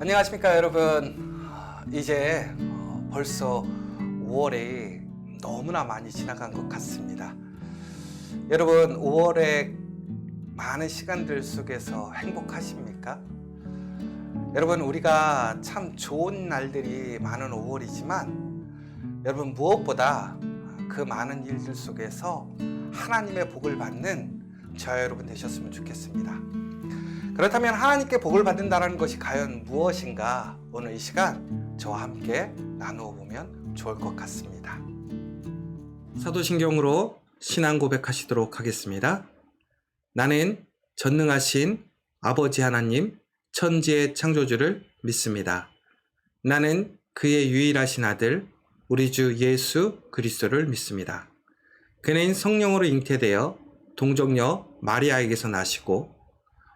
안녕하십니까 여러분 이제 어, 벌써 5월이 너무나 많이 지나간 것 같습니다 여러분 5월에 많은 시간들 속에서 행복하십니까? 여러분 우리가 참 좋은 날들이 많은 5월이지만 여러분 무엇보다 그 많은 일들 속에서 하나님의 복을 받는 저와 여러분 되셨으면 좋겠습니다. 그렇다면 하나님께 복을 받는다는 것이 과연 무엇인가 오늘 이 시간 저와 함께 나누어 보면 좋을 것 같습니다. 사도신경으로 신앙 고백하시도록 하겠습니다. 나는 전능하신 아버지 하나님 천지의 창조주를 믿습니다. 나는 그의 유일하신 아들 우리 주 예수 그리스도를 믿습니다. 그는 성령으로 잉태되어 동정녀 마리아에게서 나시고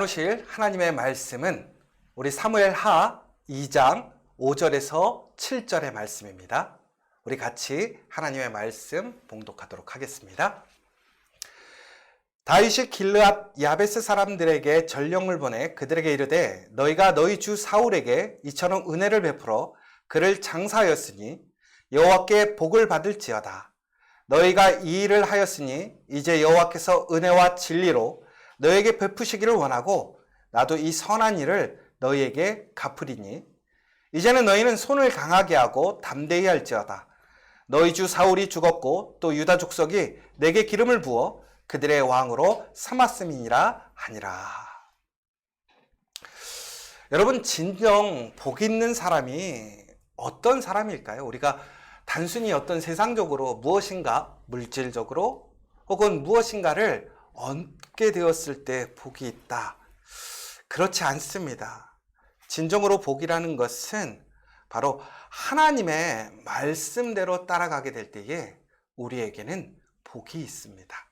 나누실 하나님의 말씀은 우리 사무엘 하 2장 5절에서 7절의 말씀입니다. 우리 같이 하나님의 말씀 봉독하도록 하겠습니다. 다윗이 길르앗 야베스 사람들에게 전령을 보내 그들에게 이르되 너희가 너희 주 사울에게 이처럼 은혜를 베풀어 그를 장사하였으니 여호와께 복을 받을지어다. 너희가 이 일을 하였으니 이제 여호와께서 은혜와 진리로 너에게 베푸시기를 원하고 나도 이 선한 일을 너희에게 갚으리니 이제는 너희는 손을 강하게 하고 담대히 할지어다. 너희 주 사울이 죽었고 또 유다 족속이 내게 기름을 부어 그들의 왕으로 삼았음이니라 하니라. 여러분 진정 복 있는 사람이 어떤 사람일까요? 우리가 단순히 어떤 세상적으로 무엇인가 물질적으로 혹은 무엇인가를 얻게 되었을 때 복이 있다. 그렇지 않습니다. 진정으로 복이라는 것은 바로 하나님의 말씀대로 따라가게 될 때에 우리에게는 복이 있습니다.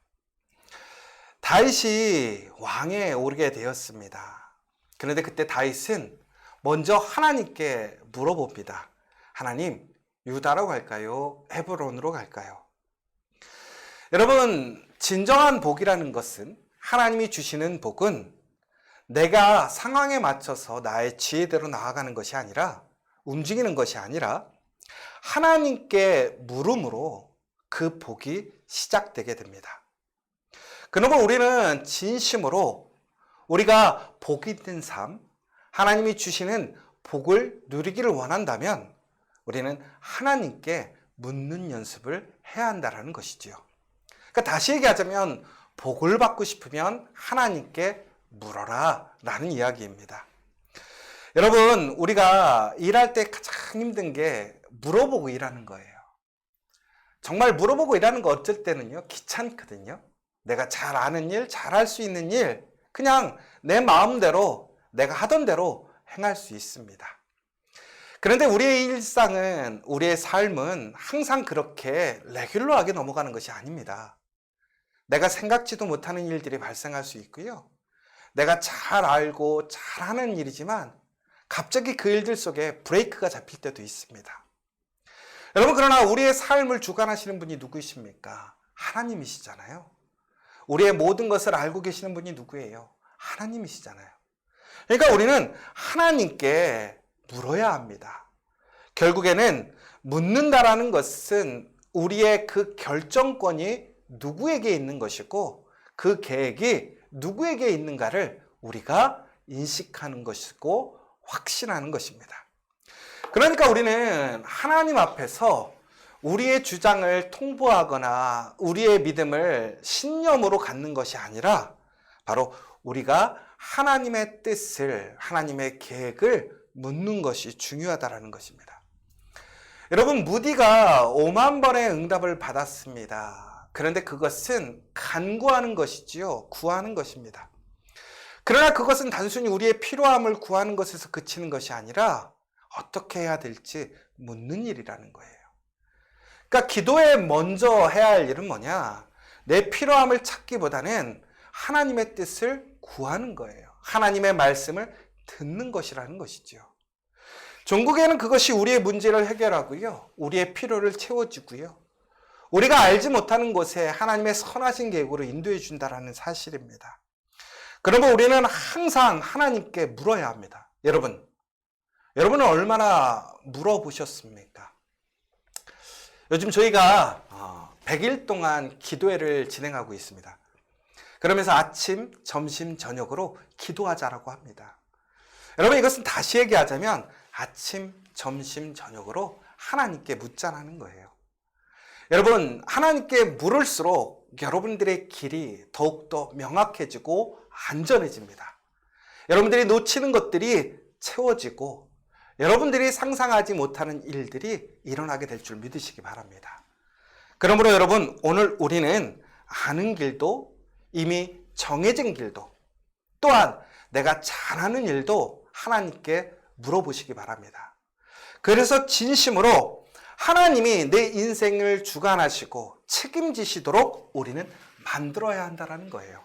다윗이 왕에 오르게 되었습니다. 그런데 그때 다윗은 먼저 하나님께 물어봅니다. 하나님, 유다로 갈까요? 헤브론으로 갈까요? 여러분, 진정한 복이라는 것은 하나님이 주시는 복은 내가 상황에 맞춰서 나의 지혜대로 나아가는 것이 아니라 움직이는 것이 아니라 하나님께 물음으로 그 복이 시작되게 됩니다. 그러면 우리는 진심으로 우리가 복 있는 삶, 하나님이 주시는 복을 누리기를 원한다면 우리는 하나님께 묻는 연습을 해야 한다는 것이지요. 그러니까 다시 얘기하자면 복을 받고 싶으면 하나님께 물어라 라는 이야기입니다. 여러분, 우리가 일할 때 가장 힘든 게 물어보고 일하는 거예요. 정말 물어보고 일하는 거 어쩔 때는요, 귀찮거든요. 내가 잘 아는 일, 잘 할 수 있는 일, 그냥 내 마음대로 내가 하던 대로 행할 수 있습니다. 그런데 우리의 일상은, 우리의 삶은 항상 그렇게 레귤러하게 넘어가는 것이 아닙니다. 내가 생각지도 못하는 일들이 발생할 수 있고요. 내가 잘 알고 잘 하는 일이지만 갑자기 그 일들 속에 브레이크가 잡힐 때도 있습니다. 여러분, 그러나 우리의 삶을 주관하시는 분이 누구이십니까? 하나님이시잖아요. 우리의 모든 것을 알고 계시는 분이 누구예요? 하나님이시잖아요. 그러니까 우리는 하나님께 물어야 합니다. 결국에는 묻는다라는 것은 우리의 그 결정권이 누구에게 있는 것이고 그 계획이 누구에게 있는가를 우리가 인식하는 것이고 확신하는 것입니다. 그러니까 우리는 하나님 앞에서 우리의 주장을 통보하거나 우리의 믿음을 신념으로 갖는 것이 아니라 바로 우리가 하나님의 뜻을, 하나님의 계획을 묻는 것이 중요하다라는 것입니다. 여러분, 무디가 5만 번의 응답을 받았습니다. 그런데 그것은 간구하는 것이지요. 구하는 것입니다. 그러나 그것은 단순히 우리의 필요함을 구하는 것에서 그치는 것이 아니라 어떻게 해야 될지 묻는 일이라는 거예요. 그러니까 기도에 먼저 해야 할 일은 뭐냐? 내 필요함을 찾기보다는 하나님의 뜻을 구하는 거예요. 하나님의 말씀을 듣는 것이라는 것이죠. 종국에는 그것이 우리의 문제를 해결하고요. 우리의 필요를 채워주고요. 우리가 알지 못하는 곳에 하나님의 선하신 계획으로 인도해 준다라는 사실입니다. 그러면 우리는 항상 하나님께 물어야 합니다. 여러분, 여러분은 얼마나 물어보셨습니까? 요즘 저희가 100일 동안 기도회를 진행하고 있습니다. 그러면서 아침, 점심, 저녁으로 기도하자라고 합니다. 여러분 이것은 다시 얘기하자면 아침, 점심, 저녁으로 하나님께 묻자라는 거예요. 여러분 하나님께 물을수록 여러분들의 길이 더욱더 명확해지고 안전해집니다. 여러분들이 놓치는 것들이 채워지고 여러분들이 상상하지 못하는 일들이 일어나게 될 줄 믿으시기 바랍니다. 그러므로 여러분, 오늘 우리는 아는 길도 이미 정해진 길도 또한 내가 잘하는 일도 하나님께 물어보시기 바랍니다. 그래서 진심으로 하나님이 내 인생을 주관하시고 책임지시도록 우리는 만들어야 한다는 거예요.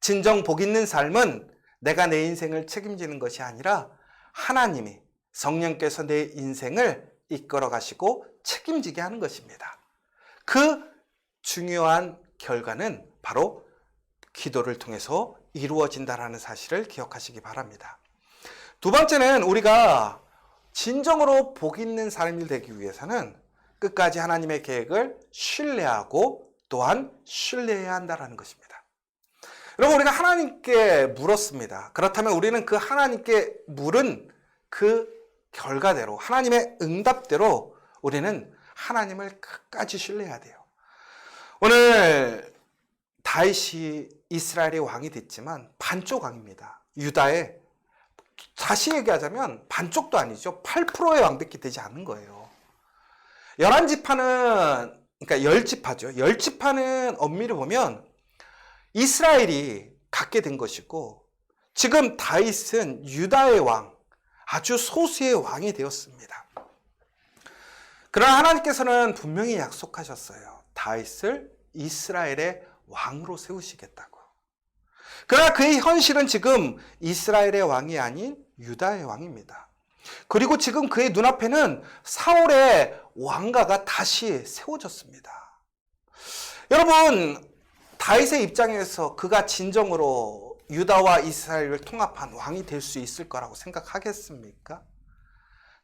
진정 복 있는 삶은 내가 내 인생을 책임지는 것이 아니라 하나님이 성령께서 내 인생을 이끌어 가시고 책임지게 하는 것입니다. 그 중요한 결과는 바로 기도를 통해서 이루어진다라는 사실을 기억하시기 바랍니다. 두 번째는 우리가 진정으로 복 있는 삶이 되기 위해서는 끝까지 하나님의 계획을 신뢰하고 또한 신뢰해야 한다는 것입니다. 여러분, 우리가 하나님께 물었습니다. 그렇다면 우리는 그 하나님께 물은 그 결과대로, 하나님의 응답대로 우리는 하나님을 끝까지 신뢰해야 돼요. 오늘 다윗이 이스라엘의 왕이 됐지만 반쪽 왕입니다. 유다의 다시 얘기하자면 반쪽도 아니죠. 8%의 왕밖에 되지 않은 거예요. 11지파는 그러니까 10지파죠. 10지파는 엄밀히 보면 이스라엘이 갖게 된 것이고 지금 다윗은 유다의 왕, 아주 소수의 왕이 되었습니다. 그러나 하나님께서는 분명히 약속하셨어요. 다윗을 이스라엘의 왕으로 세우시겠다고. 그러나 그의 현실은 지금 이스라엘의 왕이 아닌 유다의 왕입니다. 그리고 지금 그의 눈앞에는 사울의 왕가가 다시 세워졌습니다. 여러분, 다윗의 입장에서 그가 진정으로 유다와 이스라엘을 통합한 왕이 될 수 있을 거라고 생각하겠습니까?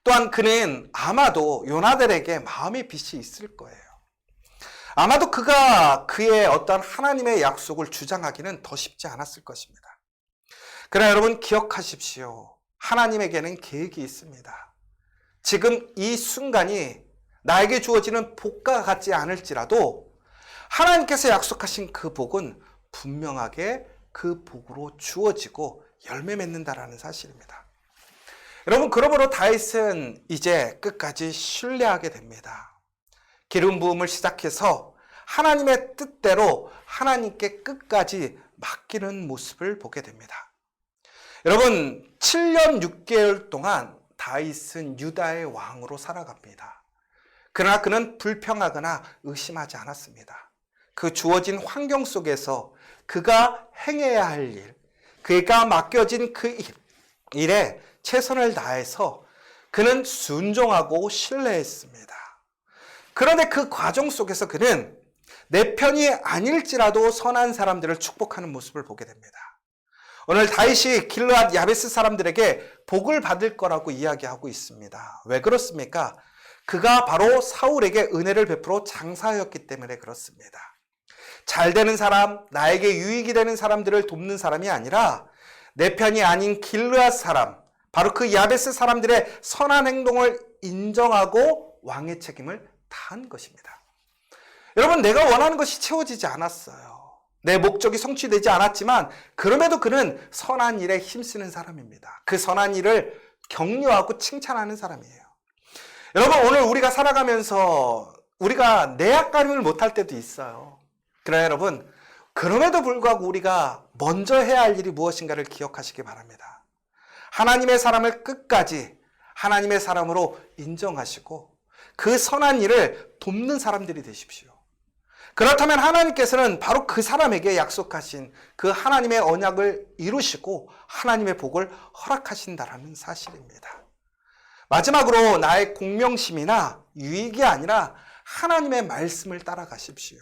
또한 그는 아마도 요나델에게 마음의 빛이 있을 거예요. 아마도 그가 그의 어떤 하나님의 약속을 주장하기는 더 쉽지 않았을 것입니다. 그러나 여러분 기억하십시오. 하나님에게는 계획이 있습니다. 지금 이 순간이 나에게 주어지는 복과 같지 않을지라도 하나님께서 약속하신 그 복은 분명하게 그 복으로 주어지고 열매 맺는다라는 사실입니다. 여러분 그러므로 다윗은 이제 끝까지 신뢰하게 됩니다. 기름 부음을 시작해서 하나님의 뜻대로 하나님께 끝까지 맡기는 모습을 보게 됩니다. 여러분 7년 6개월 동안 다윗은 유다의 왕으로 살아갑니다. 그러나 그는 불평하거나 의심하지 않았습니다. 그 주어진 환경 속에서 그가 행해야 할 일, 그가 맡겨진 그 일, 일에 최선을 다해서 그는 순종하고 신뢰했습니다. 그런데 그 과정 속에서 그는 내 편이 아닐지라도 선한 사람들을 축복하는 모습을 보게 됩니다. 오늘 다윗이 길르앗 야베스 사람들에게 복을 받을 거라고 이야기하고 있습니다. 왜 그렇습니까? 그가 바로 사울에게 은혜를 베풀어 장사였기 때문에 그렇습니다. 잘 되는 사람, 나에게 유익이 되는 사람들을 돕는 사람이 아니라 내 편이 아닌 길르앗 사람, 바로 그 야베스 사람들의 선한 행동을 인정하고 왕의 책임을 다 한 것입니다. 여러분, 내가 원하는 것이 채워지지 않았어요. 내 목적이 성취되지 않았지만, 그럼에도 그는 선한 일에 힘쓰는 사람입니다. 그 선한 일을 격려하고 칭찬하는 사람이에요. 여러분, 오늘 우리가 살아가면서 우리가 내약감을 못할 때도 있어요. 그러나 여러분, 그럼에도 불구하고 우리가 먼저 해야 할 일이 무엇인가를 기억하시기 바랍니다. 하나님의 사람을 끝까지 하나님의 사람으로 인정하시고 그 선한 일을 돕는 사람들이 되십시오. 그렇다면 하나님께서는 바로 그 사람에게 약속하신 그 하나님의 언약을 이루시고 하나님의 복을 허락하신다라는 사실입니다. 마지막으로 나의 공명심이나 유익이 아니라 하나님의 말씀을 따라가십시오.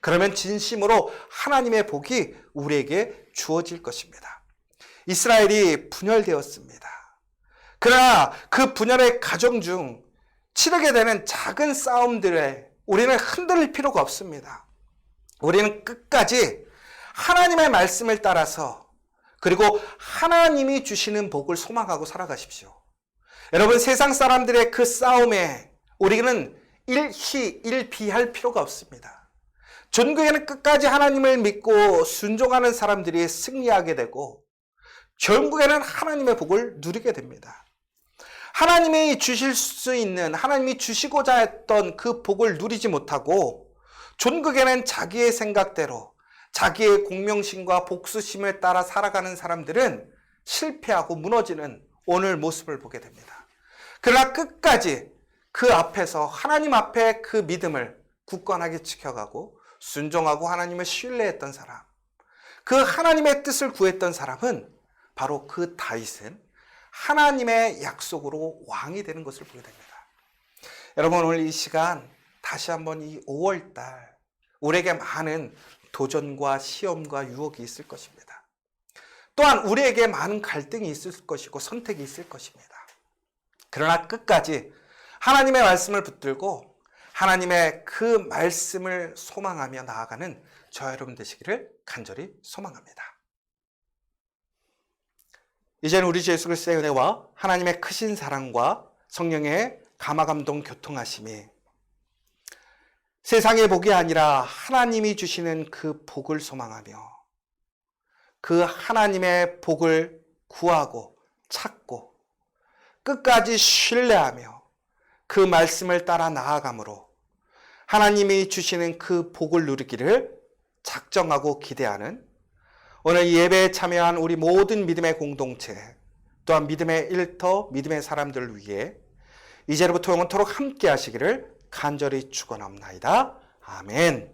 그러면 진심으로 하나님의 복이 우리에게 주어질 것입니다. 이스라엘이 분열되었습니다. 그러나 그 분열의 과정 중 치르게 되는 작은 싸움들에 우리는 흔들릴 필요가 없습니다. 우리는 끝까지 하나님의 말씀을 따라서 그리고 하나님이 주시는 복을 소망하고 살아가십시오. 여러분 세상 사람들의 그 싸움에 우리는 일희 일비할 필요가 없습니다. 전국에는 끝까지 하나님을 믿고 순종하는 사람들이 승리하게 되고 결국에는 하나님의 복을 누리게 됩니다. 하나님이 주실 수 있는 하나님이 주시고자 했던 그 복을 누리지 못하고 전국에는 자기의 생각대로 자기의 공명심과 복수심을 따라 살아가는 사람들은 실패하고 무너지는 오늘 모습을 보게 됩니다. 그러나 끝까지 그 앞에서 하나님 앞에 그 믿음을 굳건하게 지켜가고 순종하고 하나님을 신뢰했던 사람, 그 하나님의 뜻을 구했던 사람은 바로 그 다윗은 하나님의 약속으로 왕이 되는 것을 보게 됩니다. 여러분 오늘 이 시간 다시 한번 이 5월 달 우리에게 많은 도전과 시험과 유혹이 있을 것입니다. 또한 우리에게 많은 갈등이 있을 것이고 선택이 있을 것입니다. 그러나 끝까지 하나님의 말씀을 붙들고 하나님의 그 말씀을 소망하며 나아가는 저 여러분 되시기를 간절히 소망합니다. 이제는 우리 주 예수 그리스도의 은혜와 하나님의 크신 사랑과 성령의 감화 감동 교통하심이 세상의 복이 아니라 하나님이 주시는 그 복을 소망하며 그 하나님의 복을 구하고 찾고 끝까지 신뢰하며 그 말씀을 따라 나아감으로 하나님이 주시는 그 복을 누리기를 작정하고 기대하는 오늘 예배에 참여한 우리 모든 믿음의 공동체 또한 믿음의 일터, 믿음의 사람들을 위해 이제로부터 영원토록 함께 하시기를 간절히 축원합나이다. 아멘.